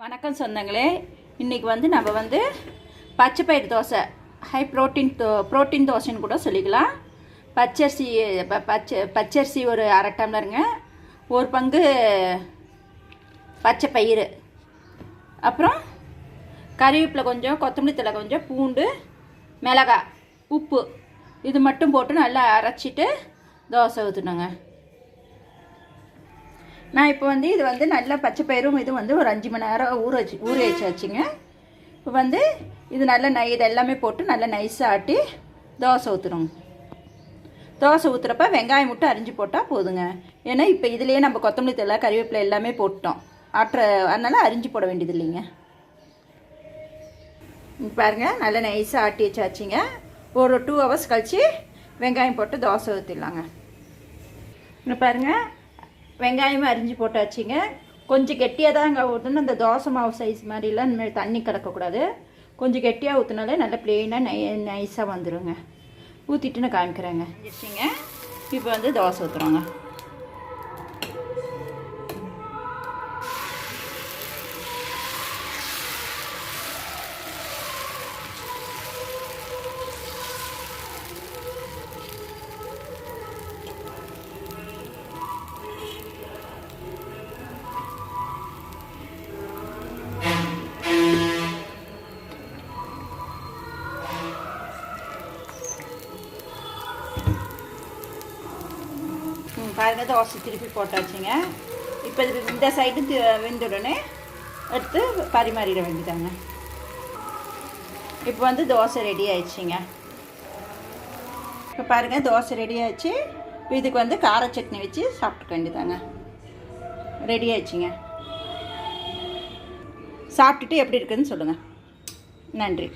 வணக்கம் சொந்தங்களே. இன்றைக்கி வந்து நம்ம வந்து பச்சை பயிறு தோசை. ஹை ப்ரோட்டீன் தோ ப்ரோட்டீன் தோசைன்னு கூட சொல்லிக்கலாம். பச்சரிசி ப- பச்சை பச்சரிசி ஒரு அரை டம்ளருங்க. ஒரு பங்கு பச்சை பயிறு. அப்புறம் கறிவேப்பிலை கொஞ்சம் கொத்தமல்லி தழை கொஞ்சம் பூண்டு மிளகாய் உப்பு. இது மட்டும் போட்டு நல்லா அரைச்சிட்டு தோசை ஊற்றணுங்க நான் இப்போ வந்து இது வந்து நல்லா பச்சை பயிரும் இது வந்து ஒரு அஞ்சு மணி நேரம் ஊற வச்சு ஊற வச்சு வச்சுங்க இப்போ வந்து இது நல்லா நை இது எல்லாமே போட்டு நல்லா நைஸாக ஆட்டி தோசை ஊற்றுறோங்க தோசை ஊற்றுறப்ப வெங்காயம் மட்டும் அரிஞ்சு போட்டால் போதுங்க. ஏன்னா இப்போ இதுலேயே நம்ம கொத்தமல்லி தழை கறிவேப்பிலை எல்லாமே போட்டோம் ஆட்டுற அதனால் அரிஞ்சு போட வேண்டியது இல்லைங்க. பாருங்கள் பாருங்க நல்லா நைஸாக ஆட்டி வச்சாச்சுங்க. ஒரு டூ ஹவர்ஸ் கழித்து வெங்காயம் போட்டு தோசை ஊற்றிடலாங்க இங்கே பாருங்கள் வெங்காயமும் அரிஞ்சு போட்டாச்சுங்க. கொஞ்சம் கெட்டியாக தாங்க ஊற்றணும் இந்த தோசை மாவு சைஸ் மாதிரிலாம் இனிமேல் தண்ணி கலக்கக்கூடாது. கொஞ்சம் கெட்டியாக ஊற்றினாலே நல்லா பிளெயினாக நை நைஸாக வந்துடுங்க ஊற்றிட்டு நான் காமிக்கிறேங்க. இப்போ வந்து தோசை ஊற்றுறோங்க பாருங்கள் பாருங்க தோசை திருப்பி போட்டாச்சுங்க. இப்போ இது இந்த சைடு வெந்த உடனே எடுத்து பரிமாறிட வேண்டியதாங்க இப்போ வந்து தோசை ரெடி ஆயிடுச்சுங்க. இப்போ பாருங்கள் தோசை ரெடி ஆயிடுச்சு. இப்போ இதுக்கு வந்து கார சட்னி வச்சு சாப்பிட்டுக்க வேண்டியதாங்க ரெடி ஆயிடுச்சுங்க. சாப்பிட்டுட்டு எப்படி இருக்குதுன்னு சொல்லுங்கள் நன்றி.